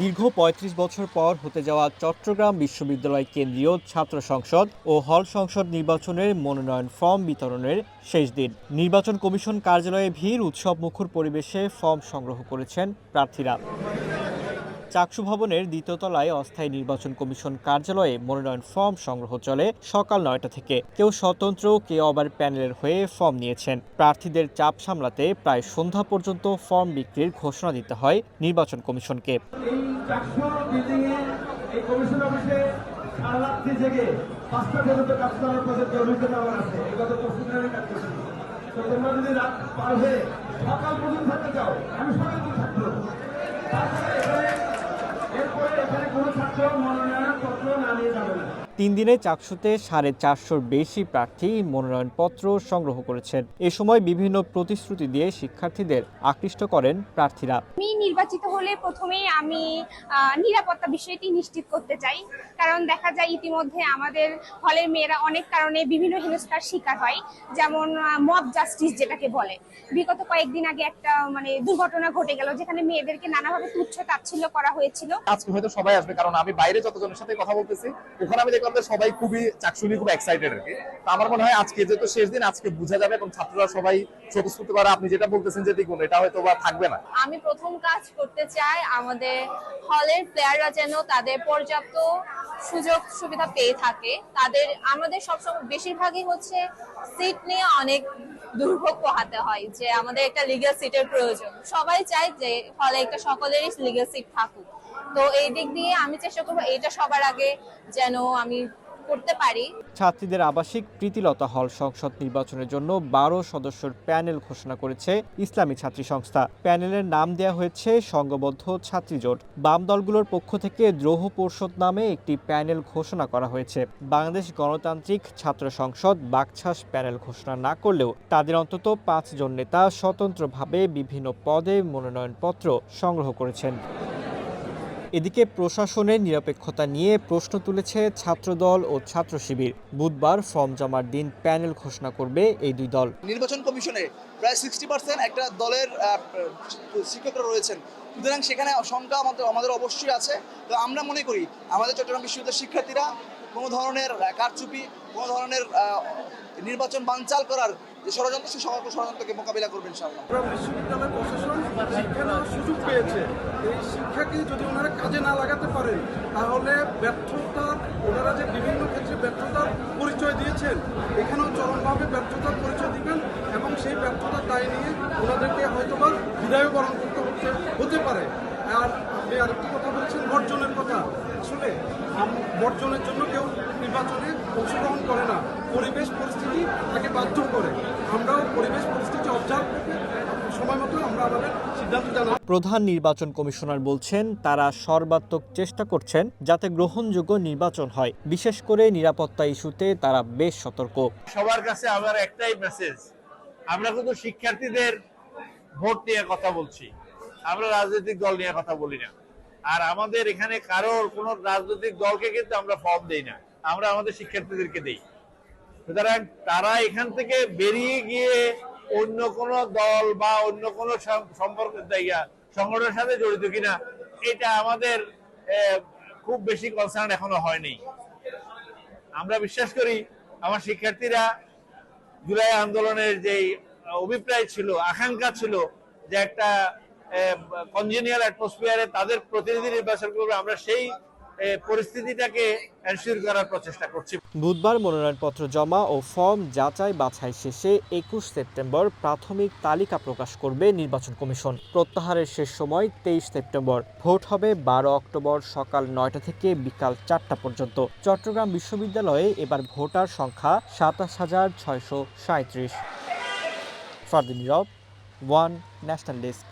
দীর্ঘ ৩৫ বছর পর হতে যাওয়া চট্টগ্রাম বিশ্ববিদ্যালয় কেন্দ্রীয় ছাত্র সংসদ ও হল সংসদ নির্বাচনের মনোনয়ন ফর্ম বিতরণের শেষ দিন। নির্বাচন কমিশন কার্যালয়ে ভিড় উৎসব মুখর পরিবেশে ফর্ম সংগ্রহ করেছেন প্রার্থীরা। চাকসু ভবনের দ্বিতীয় তলায় অস্থায়ী নির্বাচন কমিশন কার্যালয়ে মনোনয়ন ফর্ম সংগ্রহ চলে সকাল নয়টা থেকে। কেউ স্বতন্ত্র, কেউ আবার প্যানেলের হয়ে ফর্ম নিয়েছেন। প্রার্থীদের চাপ সামলাতে প্রায় সন্ধ্যা পর্যন্ত ফর্ম বিক্রির ঘোষণা দিতে হয় নির্বাচন কমিশনকে। সকাল পর্যন্ত থাকতে চাও, আমি সকাল পর্যন্ত তারপরে এখানে এরপরে এখানে কোনো ছাত্র মনোনয়ন পত্র না নিয়ে যাবে না। তিন দিনে চাকসুতে সাড়ে চারশোর বেশি প্রার্থী মনোনয়নপত্র সংগ্রহ করেছেন। এ সময় বিভিন্ন প্রতিশ্রুতি দিয়ে শিক্ষার্থীদের আকৃষ্ট করেন প্রার্থীরা। আমি নির্বাচিত হলে প্রথমেই আমি নিরাপত্তা বিষয়টি নিশ্চিত করতে চাই। কারণ দেখা যায় ইতিমধ্যে আমাদের হলের মেয়েরা অনেক কারণে বিভিন্ন হেনস্থার শিকার হয়। যেমন মব জাস্টিস যেটাকে বলে। বিগত কয়েকদিন আগে একটা মানে দুর্ঘটনা ঘটে গেল যেখানে মেয়েদেরকে নানাভাবে তুচ্ছ তাচ্ছিল্য করা হয়েছিল। আজকে হয়তো সবাই আসবে কারণ আমি বাইরে যতজনের সাথে কথা বলতেছি ওখানে আমি সবাই খুবই চাকসুনি খুব এক্সাইটেড আর কি। আমার মনে হয় আজকে যেহেতু শেষ দিন, আজকে বোঝা যাবে এবং ছাত্ররা সবাই করে আপনি যেটা বলতেছেন যে দ্বিগুণ এটা হয়তো বা থাকবে না। আমি প্রথম কাজ করতে চাই আমাদের হলের প্লেয়াররা যেন তাদের পর্যাপ্ত সুযোগ সুবিধা পেয়ে থাকে। তাদের, আমাদের সবসময় বেশিরভাগই হচ্ছে সিট নিয়ে অনেক দুর্ভোগ পোহাতে হয় যে আমাদের একটা লিগ্যাল সিটের প্রয়োজন। সবাই চায় যে হলে একটা সকলেরই লিগ্যাল সিট থাকুক। তো এই দিক দিয়ে আমি চেষ্টা করব এইটা সবার আগে যেন আমি করতে পারি। ছাত্রীদের আবাসিক প্রীতিলতা হল সংসদ নির্বাচনের জন্য বারো সদস্যের প্যানেল ঘোষণা করেছে ইসলামী ছাত্রী সংস্থা। প্যানেলের নাম দেওয়া হয়েছে সংঘবদ্ধ ছাত্রী জোট। বাম দলগুলোর পক্ষ থেকে দ্রোহ পর্ষদ নামে একটি প্যানেল ঘোষণা করা হয়েছে। বাংলাদেশ গণতান্ত্রিক ছাত্র সংসদ বাকছাস প্যানেল ঘোষণা না করলেও তাদের অন্তত পাঁচজন নেতা স্বতন্ত্রভাবে বিভিন্ন পদে মনোনয়নপত্র সংগ্রহ করেছেন। এদিকে প্রশাসনের নিরপেক্ষতা নিয়ে প্রশ্ন তুলেছে ছাত্রদল ও ছাত্র শিবির। বুধবার ফর্ম জমার দিন প্যানেল ঘোষণা করবে এই দুই দল। নির্বাচন কমিশনে প্রায় সিক্সটি পার্সেন্ট একটা দলের শিক্ষকরা রয়েছেন। সুতরাং সেখানে সংখ্যা আমাদের আমাদের অবশ্যই আছে। তো আমরা মনে করি আমাদের চট্টগ্রাম বিশ্ববিদ্যালয়ের শিক্ষার্থীরা কোনো ধরনের কারচুপি কোনো ধরনের নির্বাচন বানচাল করার যে ষড়যন্ত্র সেই সকল ষড়যন্ত্রকে মোকাবিলা করবেন ইনশাআল্লাহ। চট্টগ্রাম বিশ্ববিদ্যালয় প্রশাসন শিক্ষা সুযোগ পেয়েছে। এই শিক্ষাকে যদি ওনারা কাজে না লাগাতে পারেন, তাহলে ব্যর্থতার ওনারা যে বিভিন্ন ক্ষেত্রে ব্যর্থতার পরিচয় দিয়েছেন, এখানেও চরমভাবে ব্যর্থতার পরিচয় দিবেন এবং সেই ব্যর্থতার দায় নিয়ে ওনাদেরকে হয়তোবা বিদায় বরণ করতে হতে হতে পারে। আর আপনি আরেকটি কথা বলছেন, বর্জনের কথা। আসলে বর্জনের জন্য কেউ নির্বাচনে অংশগ্রহণ করে না। পরিবেশ পরিস্থিতি তাকে বাধ্য করে। আমরাও পরিবেশ পরিস্থিতি অবজার্ভ করতে, সময় মতো আমরা আমাদের প্রধান নির্বাচন কমিশনার বলছেন, তারা সর্বাত্মক চেষ্টা করছেন যাতে গ্রহণযোগ্য নির্বাচন হয়। বিশেষ করে নিরাপত্তা ইস্যুতে তারা বেশ সতর্ক। সবার কাছে আমার একটাই মেসেজ আমরা কিন্তু শিক্ষার্থীদের ভোট নিয়ে কথা বলছি। আমরা রাজনৈতিক দল নিয়ে কথা বলি না। আর আমাদের এখানে কারোর কোন রাজনৈতিক দলকে কিন্তু আমরা ফর্ম দেই না। আমরা আমাদের শিক্ষার্থীদেরকে দেই। সুতরাং তারা এখান থেকে বেরিয়ে গিয়ে অন্য কোন দল বা অন্য কোন সম্পর্ক জায়গা সংগঠনের সাথে জড়িত কিনা, এটা আমাদের খুব বেশি কনসার্ন এখনও হয়নি। আমরা বিশ্বাস করি, আমার শিক্ষার্থীরা জুলাই আন্দোলনের যে অভিপ্রায় ছিল, আকাঙ্ক্ষা ছিল যে একটা কনজেনিয়াল অ্যাটমসফিয়ারে তাদের প্রতিনিধি নির্বাচন করবে, আমরা সেই পরিস্থিতিটাকে এনশিওর করার প্রচেষ্টা করছি। বুধবার মনোনয়নপত্র জমা ও ফর্ম যাচাই বাছাই শেষে একুশ সেপ্টেম্বর প্রাথমিক তালিকা প্রকাশ করবে নির্বাচন কমিশন। প্রত্যাহারের শেষ সময় তেইশ সেপ্টেম্বর। ভোট হবে বারো অক্টোবর সকাল নয়টা থেকে বিকাল চারটা পর্যন্ত। চট্টগ্রাম বিশ্ববিদ্যালয়ে এবার ভোটার সংখ্যা সাতাশ হাজার ছয়শো সাঁত্রিশ ফার্দিন রব ওয়ান ন্যাশনাল ডেস্ক।